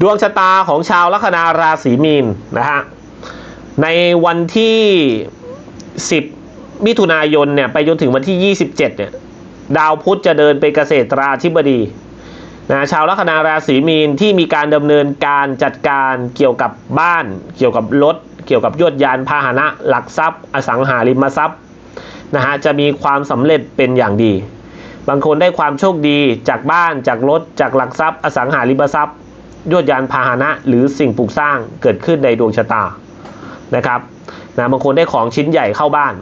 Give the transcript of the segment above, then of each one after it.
ดวงชะตาของชาวลัคนาราศีมีนนะฮะในวันที่ 10 มิถุนายนเนี่ยไปจนถึงวันที่ 27เนี่ยดาวพุธจะเดินไปเกษตราธิบดีนะชาวลัคนาราศีมีนที่มีการดำเนินการจัดการเกี่ยวกับบ้าน เกี่ยวกับรถ เกี่ยวกับยวดยานพาหนะ หลักทรัพย์ อสังหาริมทรัพย์นะฮะจะมีความสำเร็จเป็นอย่างดี บางคนได้ความโชคดีจากบ้านจากรถจากหลักทรัพย์ อสังหาริมทรัพย์ ยวดยานพาหนะหรือสิ่งปลูกสร้างเกิดขึ้นในดวงชะตานะครับนะบางคนได้ของชิ้นใหญ่เข้าบ้าน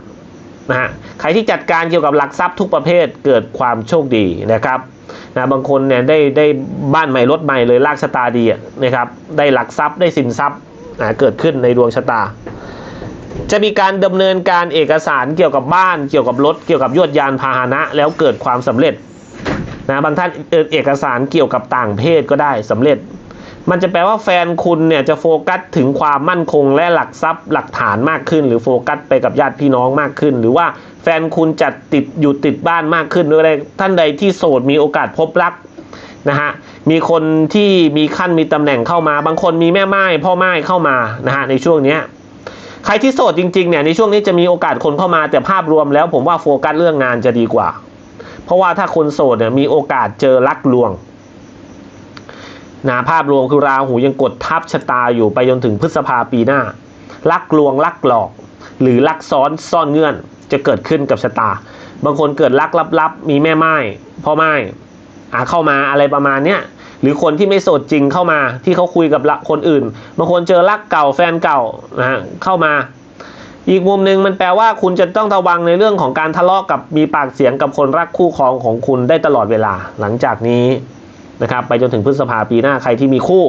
นะฮะใครที่จัดการเกี่ยวกับหลักทรัพย์ทุกประเภทเกิดความโชคดีนะครับนะบางคนเนี่ยได้ได้บ้านใหม่รถใหม่เลยลากชะตาดีนะครับได้หลักทรัพย์ได้สินทรัพย์นะเกิดขึ้นในดวงชะตา จะมีการดำเนินการเอกสารเกี่ยวกับบ้านเกี่ยวกับรถเกี่ยวกับยวดยานพาหนะ แล้วเกิดความสำเร็จนะบางท่านเอ่อเอกสารเกี่ยวกับต่างเพศก็ได้สำเร็จ มันจะแปลว่าแฟนคุณเนี่ยจะโฟกัสถึงความมั่นคงและหลักทรัพย์หลักฐานมากขึ้น หรือโฟกัสไปกับญาติพี่น้องมากขึ้น หรือว่าแฟนคุณจัดติดอยู่ติดบ้านมากขึ้นหรืออะไรท่านใดที่โสดมีโอกาสพบรักนะฮะมีคนที่มีขั้นมีตำแหน่งเข้ามา บางคนมีแม่ไม้พ่อไม้เข้ามานะฮะในช่วงเนี้ยใครที่โสดจริงๆเนี่ยในช่วงนี้จะมีโอกาสคนเข้ามาแต่ภาพรวมแล้วผมว่าโฟกัสเรื่องงานจะดีกว่า เพราะว่าถ้าคนโสดเนี่ยมีโอกาสเจอรักลวง นะภาพรวมคือราหูยังกดทับชะตาอยู่ไปจนถึงพฤษภาปีหน้า ลักลวงลักหลอก หรือลักซ้อนซ่อนเงื่อนจะเกิดขึ้นกับชะตา บางคนเกิดลักลับๆมีแม่ไม้พ่อไม้อาเข้ามาอะไรประมาณเนี้ยหรือคนที่ไม่โสดจริงเข้ามาที่เขาคุยกับคนอื่น บางคนเจอรักเก่าแฟนเก่านะฮะเข้ามา อีกมุมหนึ่งมันแปลว่าคุณจะต้องระวังในเรื่องของการทะเลาะกับมีปากเสียงกับคนรักคู่ครองของคุณได้ตลอดเวลาหลังจากนี้ นะครับไปจนถึงพฤษภาปีหน้าใครที่มีคู่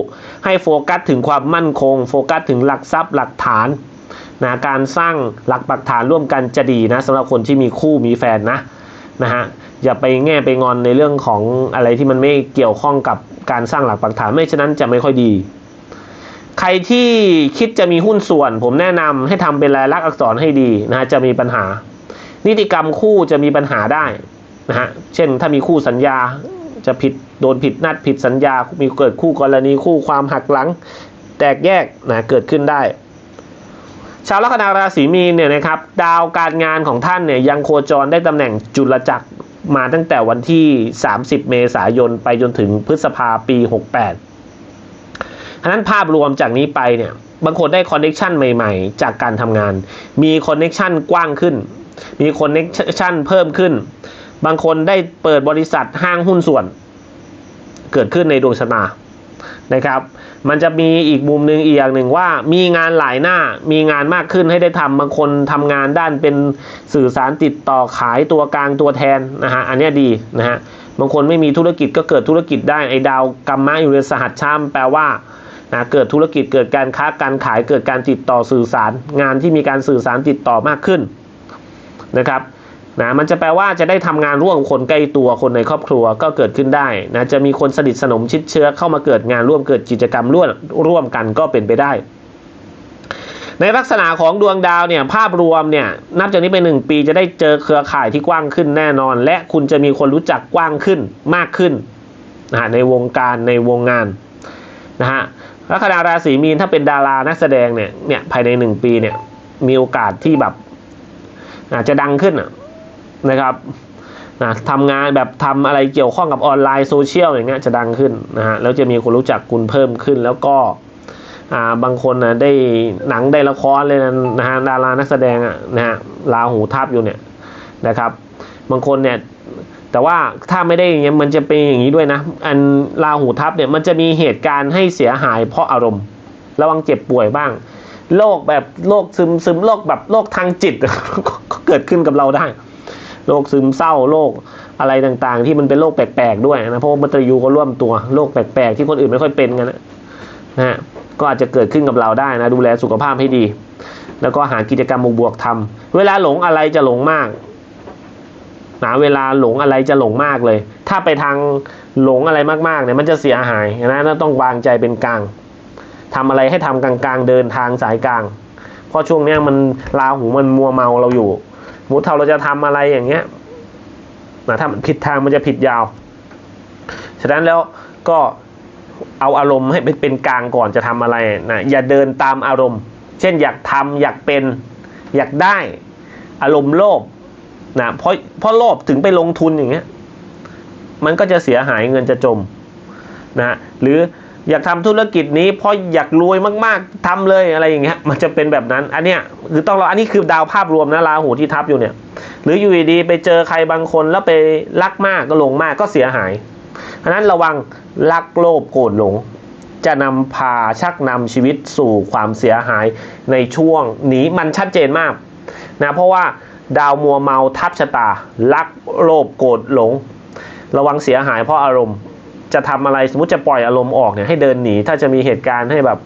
ให้โฟกัสถึงความมั่นคง โฟกัสถึงหลักทรัพย์หลักฐานนะการสร้างหลักปักฐานร่วมกันจะดีนะสำหรับคนที่มีคู่มีแฟนนะนะฮะอย่าไปแง่ไปงอนในเรื่องของอะไรที่มันไม่เกี่ยวข้องกับการสร้างหลักปักฐานไม่ฉะนั้นจะไม่ค่อยดี ใครที่คิดจะมีหุ้นส่วน ผมแนะนำให้ทำเป็นลายลักษณ์อักษรให้ดีนะฮะจะมีปัญหา นิติกรรมคู่จะมีปัญหาได้นะฮะเช่นถ้ามีคู่สัญญาจะผิด โดนผิดนัดผิดสัญญา มีเกิดคู่กรณีคู่ความหักหลัง แตกแยกนะเกิดขึ้นได้ ชาวลัคนาราศีมีนเนี่ยนะครับ ดาวการงานของท่านเนี่ยยังโคจรได้ตำแหน่งจุลจักรมาตั้งแต่วันที่ 30 เมษายนไปจนถึงพฤษภาปี 68ฉะนั้นภาพรวมจากนี้ไปเนี่ยบางคนได้คอนเน็ชันใหม่ๆ จากการทำงาน มีคอนเน็ชันกว้างขึ้น มีคอนเน็ชันเพิ่มขึ้น บางคนได้เปิดบริษัทห้างหุ้นส่วน เกิดขึ้นในดวงชะตานะครับ มันจะมีอีกมุมหนึ่งอีกอย่างหนึ่งว่ามีงานหลายหน้ามีงานมากขึ้นให้ได้ทำบางคนทำงานด้านเป็นสื่อสารติดต่อขายตัวกลางตัวแทนนะฮะอันนี้ดีนะฮะบางคนไม่มีธุรกิจก็เกิดธุรกิจได้ไอ้ดาวกรรมะอยู่ในสหัสชามแปลว่านะเกิดธุรกิจเกิดการค้าการขายเกิดการติดต่อสื่อสารงานที่มีการสื่อสารติดต่อมากขึ้นนะครับ นะมันจะแปลว่าจะได้ทำงานร่วมคนใกล้ตัวคนในครอบครัวก็เกิดขึ้นได้นะจะมีคนสนิทสนมชิดเชื้อเข้ามาเกิดงานร่วมเกิดกิจกรรมร่วมร่วมกันก็เป็นไปได้ ในลักษณะของดวงดาวเนี่ยภาพรวมเนี่ยนับจากนี้ไปหนึ่งปีจะได้เจอเครือข่ายที่กว้างขึ้นแน่นอน และคุณจะมีคนรู้จักกว้างขึ้นมากขึ้นนะในวงการในวงงานนะฮะลัคนาราศีมีนถ้าเป็นดารานักแสดงเนี่ยเนี่ยภายในหนึ่งปีเนี่ยมีโอกาสที่แบบอาจจะดังขึ้นอะ นะครับนะทำงานแบบทำอะไรเกี่ยวข้องกับออนไลน์โซเชียลอย่างเงี้ยจะดังขึ้นนะฮะแล้วจะมีคนรู้จักคุณเพิ่มขึ้นแล้วก็อ่าบางคนนะได้หนังได้ละครเลยนะนะฮะดารานักแสดงอะนะฮะลาหูทับอยู่เนี่ยนะครับ บางคนเนี่ยแต่ว่าถ้าไม่ได้อย่างเงี้ยมันจะเป็นอย่างนี้ด้วยนะ อันลาหูทับเนี่ยมันจะมีเหตุการณ์ให้เสียหายเพราะอารมณ์ ระวังเจ็บป่วยบ้างโรคแบบโรคซึมซึมโรคแบบโรคทางจิตก็เกิดขึ้นกับเราได้ โรคซึมเศร้าโรคอะไรต่างๆ ที่มันเป็นโรคแปลกๆด้วยนะเพราะว่ามัตตยูก็ร่วมตัวโรคแปลกๆ ที่คนอื่นไม่ค่อยเป็นกันนะฮะก็อาจจะเกิดขึ้นกับเราได้นะดูแลสุขภาพให้ดี แล้วก็หากิจกรรมบวกๆทำเวลาหลงอะไรจะหลงมากนะเวลาหลงอะไรจะหลงมากเลย ถ้าไปทางหลงอะไรมากๆเนี่ยมันจะเสียหายนะต้องวางใจเป็นกลางทำอะไรให้ทำกลางๆ เดินทางสายกลาง เพราะช่วงนี้มันลาหูมันมัวเมาเราอยู่ สมมุติเราจะทำอะไรอย่างเงี้ยนะถ้ามันผิดทางมันจะผิดยาว ฉะนั้นแล้วก็เอาอารมณ์ให้เป็นกลางก่อนจะทำอะไรนะอย่าเดินตามอารมณ์ เช่นอยากทำอยากเป็นอยากได้อารมณ์โลภนะเพราะเพราะโลภถึงไปลงทุนอย่างเงี้ยมันก็จะเสียหายเงินจะจมนะหรือ อยากทำธุรกิจนี้เพราะอยากรวยมากๆทำเลยอะไรอย่างเงี้ยมันจะเป็นแบบนั้น อันเนี้ยคือต้องเราอันนี้คือดาวภาพรวมนะราหูที่ทับอยู่เนี่ย หรืออยู่ดีๆไปเจอใครบางคนแล้วไปรักมากก็หลงมากก็เสียหายอันนั้นระวังรักโลภโกรธหลง จะนำพาชักนำชีวิตสู่ความเสียหายในช่วงนี้มันชัดเจนมากนะเพราะว่าดาวมัวเมาทับชะตารักโลภโกรธหลง ระวังเสียหายเพราะอารมณ์ จะทำอะไรสมมติจะปล่อยอารมณ์ออกเนี่ยให้เดินหนี ถ้าจะมีเหตุการณ์ให้แบบ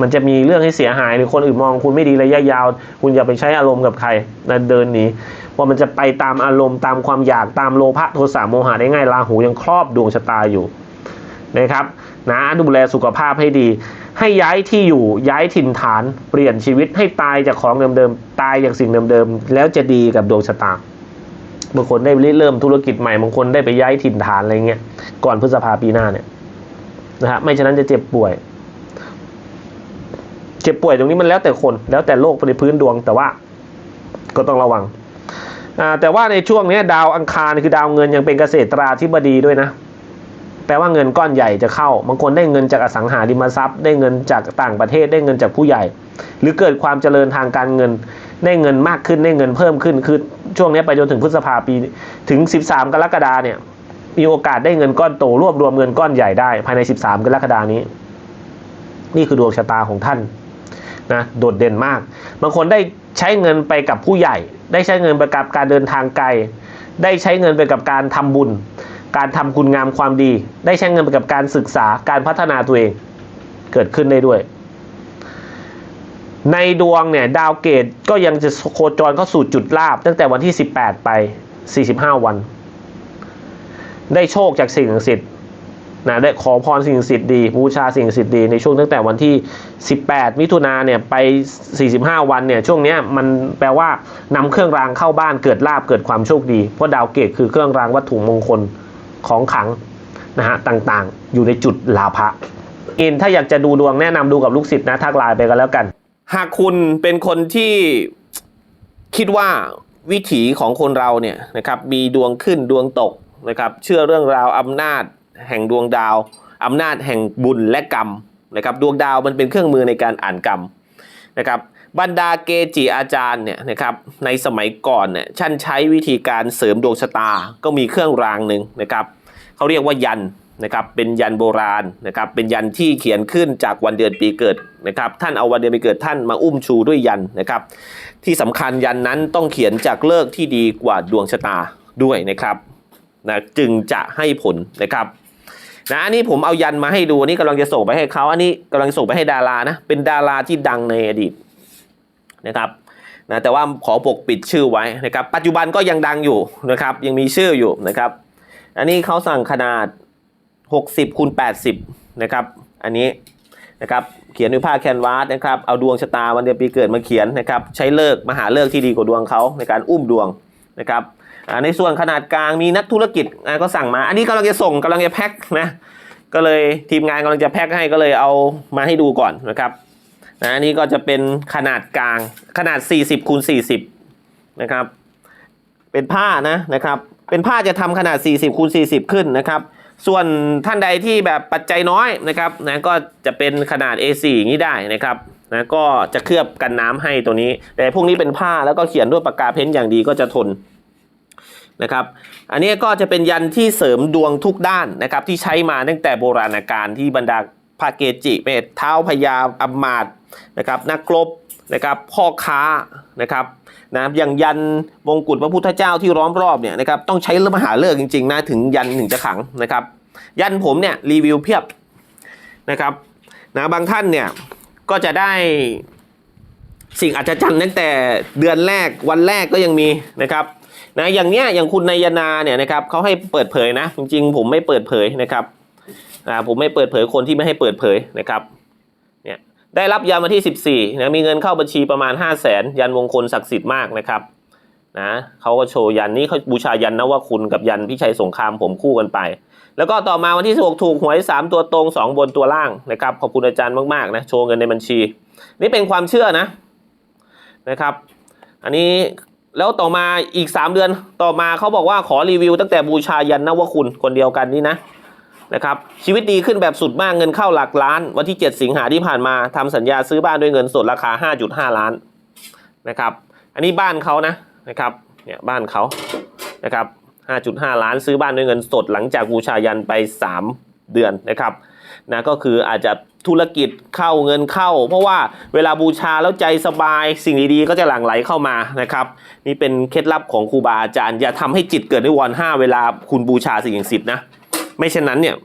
มันจะมีเรื่องให้เสียหายหรือคนอื่นมองคุณไม่ดีระยะยาว คุณอย่าไปใช้อารมณ์กับใครนะเดินหนีว่ามันจะไปตามอารมณ์ตามความอยากตามโลภะโทสะโมหะได้ง่ายราหูยังครอบดวงชะตาอยู่นะครับนะดูแลสุขภาพให้ดี ให้ย้ายที่อยู่ย้ายถิ่นฐานเปลี่ยนชีวิตให้ตายจากของเดิมๆตายจากสิ่งเดิมๆแล้วจะดีกับดวงชะตา บางคนได้เริ่มธุรกิจใหม่บางคนได้ไปย้ายถิ่นฐานอะไรเงี้ยก่อนพฤษภาปีหน้าเนี่ยนะฮะไม่ฉะนั้นจะเจ็บป่วย เจ็บป่วยตรงนี้มันแล้วแต่คน แล้วแต่โรคในพื้นดวงแต่ว่า ก็ต้องระวังแต่ว่าในช่วงนี้ดาวอังคารคือดาวเงินยังเป็นเกษตราธิบดีด้วยนะ แปลว่าเงินก้อนใหญ่จะเข้า บางคนได้เงินจากอสังหาริมทรัพย์ ได้เงินจากต่างประเทศ ได้เงินจากผู้ใหญ่ หรือเกิดความเจริญทางการเงิน ได้เงินมากขึ้น ได้เงินเพิ่มขึ้น คือ ช่วงนี้ไปจนถึงพฤษภาปีถึง 13 กรกฎาเนี่ย มีโอกาสได้เงินก้อนโตรวบรวมเงินก้อนใหญ่ได้ภายใน 13 กรกฎานี้ นี่คือดวงชะตาของท่านนะโดดเด่นมาก บางคนได้ใช้เงินไปกับผู้ใหญ่ ได้ใช้เงินไปกับการเดินทางไกล ได้ใช้เงินไปกับการทำบุญ การทำคุณงามความดี ได้ใช้เงินไปกับการศึกษาการพัฒนาตัวเอง เกิดขึ้นได้ด้วย ในดวงเนี่ยดาวเกตก็ยังจะโคจรเข้าสู่จุดลาบตั้งแต่วันที่ 18 ไป 45 วัน ได้โชคจากสิ่งศักดิ์สิทธิ์นะได้ขอพรสิ่งศักดิ์สิทธิ์ดีบูชาสิ่งศักดิ์สิทธิ์ดีในช่วงตั้งแต่วันที่ 18 มิถุนาเนี่ยไป 45 วันเนี่ยช่วงเนี้ยมันแปลว่านำเครื่องรางเข้าบ้านเกิดลาบเกิดความโชคดี เพราะดาวเกตคือเครื่องรางวัตถุมงคลของขังนะฮะต่างๆ อยู่ในจุดลาภะอินถ้าอยากจะดูดวงแนะนำดูกับลูกศิษย์นะทักไลน์ไปกันแล้วกัน หากคุณเป็นคนที่คิดว่าวิถีของคนเราเนี่ยนะครับมีดวงขึ้นดวงตกนะครับเชื่อเรื่องราวอำนาจแห่งดวงดาวอำนาจแห่งบุญและกรรมนะครับดวงดาวมันเป็นเครื่องมือในการอ่านกรรมนะครับบรรดาเกจิอาจารย์เนี่ยนะครับในสมัยก่อนเนี่ยท่านใช้วิธีการเสริมดวงชะตาก็มีเครื่องรางหนึ่งนะครับเขาเรียกว่ายัน นะครับเป็นยันโบราณนะครับเป็นยันที่เขียนขึ้นจากวันเดือนปีเกิดนะครับท่านเอาวันเดือนปีเกิดท่านมาอุ้มชูด้วยยันนะครับที่สำคัญยันนั้นต้องเขียนจากเลิกที่ดีกว่าดวงชะตาด้วยนะครับนะจึงจะให้ผลนะครับนะอันนี้ผมเอายันมาให้ดูอันนี้กำลังจะส่งไปให้เขาอันนี้กำลังส่งไปให้ดารานะเป็นดาราที่ดังในอดีตนะครับนะแต่ว่าขอปกปิดชื่อไว้นะครับ ปัจจุบันก็ยังดังอยู่นะครับ ยังมีชื่ออยู่นะครับ อันนี้เขาสั่งขนาด 60คูณ80นะครับอันนี้นะครับเขียนด้วยผ้าแคนวาสนะครับเอาดวงชะตาวันเดือนปีเกิดมาเขียนนะครับใช้เลิกษ์มหาเลิกที่ดีกว่าดวงเขาในการอุ้มดวงนะครับอ่าในส่วนขนาดกลางมีนักธุรกิจก็สั่งมา อันนี้กำลังจะส่งกำลังจะแพ็คนะก็เลยทีมงานกำลังจะแพ็คให้ก็เลยเอามาให้ดูก่อนนะครับนะอันนี้ก็จะเป็นขนาดกลางขนาด 40คูณ40นะครับเป็นผ้านะนะครับเป็นผ้าจะทำขนาด 40คูณ40 ขึ้นนะครับ ส่วนท่านใดที่แบบปัจจัยน้อยนะครับนะก็จะเป็นขนาด A4 อย่างนี้ได้นะครับนะก็จะเคลือบกันน้ำให้ตัวนี้ แต่พวกนี้เป็นผ้าแล้วก็เขียนด้วยปากกาเพ้นท์อย่างดีก็จะทนนะครับ อันนี้ก็จะเป็นยันที่เสริมดวงทุกด้านนะครับ ที่ใช้มาตั้งแต่โบราณกาลที่บรรดาพระเกจิเมธเท้าพญาอำมาตนะครับนักรบ นะครับพ่อค้านะครับนะอย่างยันมงกุฎพระพุทธเจ้าที่ล้อมรอบเนี่ยนะครับต้องใช้มหาเลิกจริงๆนะถึงยันถึงจะขังนะครับ ยันผมเนี่ยรีวิวเพียบนะครับนะบางท่านเนี่ยก็จะได้สิ่งอัศจรรย์ตั้งแต่เดือนแรกวันแรกก็ยังมีนะครับนะอย่างเนี้ยอย่างคุณนายนาเนี่ยนะครับเขาให้เปิดเผยนะ จริงๆ ผมไม่เปิดเผยนะครับอ่าผมไม่เปิดเผยคนที่ไม่ให้เปิดเผยนะครับ ได้รับยันมาที่ 14นะมีเงินเข้าบัญชีประมาณ 5 0 0แสนยันมงคลศักดิ์สิทธิ์มากนะครับนะเขาก็โชว์ยันนี้เขาบูชายันนะว่าคุณกับยันพิชัยสงครามผมคู่กันไป แล้วก็ต่อมาวันที่ 16 ถูกหวย 3 ตัวตรง 2 บนตัวล่างนะครับขอบคุณอาจารย์มากๆนะโชว์เงินในบัญชี นี่เป็นความเชื่อนะนะครับ อันนี้แล้วต่อมาอีก 3 เดือนต่อมาเขาบอกว่าขอรีวิวตั้งแต่บูชายันนะว่าคุณคนเดียวกันนี่นะ นะครับชีวิตดีขึ้นแบบสุดมากเงินเข้าหลักล้าน วันที่ 7 สิงหาที่ผ่านมาทำสัญญาซื้อบ้านด้วยเงินสดราคา 5.5 ล้านนะครับอันนี้บ้านเขานะนะครับเนี่ยบ้านเขานะครับ 5.5 ล้านซื้อบ้านด้วยเงินสดหลังจากบูชายันไป 3 เดือนนะครับนะก็คืออาจจะธุรกิจเข้าเงินเข้า เพราะว่าเวลาบูชาแล้วใจสบายสิ่งดีๆก็จะหลั่งไหลเข้ามานะครับนี่เป็นเคล็ดลับของครูบาอาจารย์ อย่าทำให้จิตเกิดนิวรณ์ห้าเวลาคุณบูชาสิ่งศักดิ์สิทธิ์นะ ไม่เช่นนั้นเนี่ย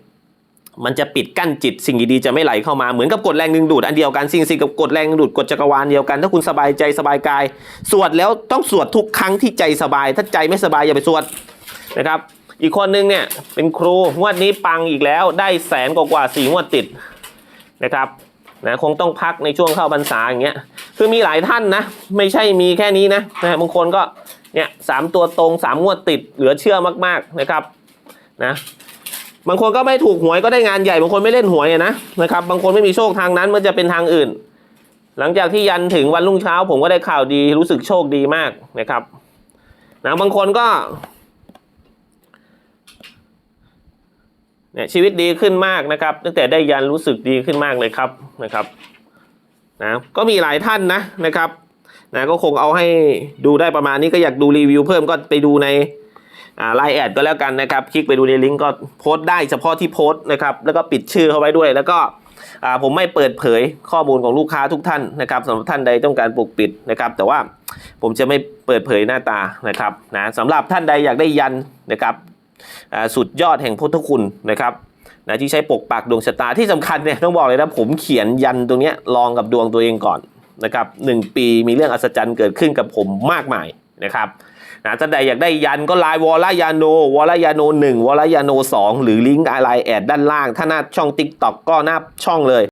มันจะปิดกั้นจิตสิ่งดีๆจะไม่ไหลเข้ามาเหมือนกับกฎแรงดึงดูดอันเดียวกันสิ่งสิ่งกับกฎแรงดึงดูดกฎจักรวาลเดียวกันถ้าคุณสบายใจสบายกาย สวดแล้วต้องสวดทุกครั้งที่ใจสบาย ถ้าใจไม่สบายอย่าไปสวดนะครับ อีกคนนึงเนี่ยเป็นครูงวดนี้ปังอีกแล้วได้แสนกว่าสี่งวดติดนะครับนะคงต้องพักในช่วงเข้าพรรษาอย่างเงี้ยคือมีหลายท่านนะ ไม่ใช่มีแค่นี้นะนะบางคนก็เนี่ยสามตัวตรงสามงวดติดเหลือเชื่อมากๆนะครับนะ บางคนก็ไม่ถูกหวยก็ได้งานใหญ่บางคนไม่เล่นหวยนะนะครับ บางคนไม่มีโชคทางนั้นมันจะเป็นทางอื่น หลังจากที่ยันถึงวันรุ่งเช้า ผมก็ได้ข่าวดีรู้สึกโชคดีมากนะครับนะบางคนก็เนี่ยชีวิตดีขึ้นมากนะครับ ตั้งแต่ได้ยันรู้สึกดีขึ้นมากเลยครับนะครับนะก็มีหลายท่านนะนะครับนะก็คงเอาให้ดูได้ประมาณนี้ก็อยากดูรีวิวเพิ่มก็ไปดูใน ไลน์แอดก็แล้วกันนะครับ คลิกไปดูในลิงก์ก็โพสต์ได้เฉพาะที่โพสต์นะครับ แล้วก็ปิดชื่อเข้าไว้ด้วย แล้วก็ผมไม่เปิดเผยข้อมูลของลูกค้าทุกท่านนะครับสำหรับท่านใดต้องการปกปิดนะครับ แต่ว่าผมจะไม่เปิดเผยหน้าตานะครับนะสำหรับท่านใดอยากได้ยันนะครับสุดยอดแห่งพุทธคุณนะครับนะที่ใช้ปกปักดวงชะตาที่สำคัญเนี่ยต้องบอกเลยนะผมเขียนยันตรงนี้ลองกับดวงตัวเองก่อนนะครับหนึ่งปีมีเรื่องอัศจรรย์เกิดขึ้นกับผมมากมายนะครับ นะท่านใดอยากได้ยันก็ไลน์วอลายาโนวอลายาโนหนึ่งวอลายาโนสองหรือลิงก์ไลน์แอดด้านล่าง ถ้าหน้าช่อง t ิ k t o k ก็หน้าช่องเลย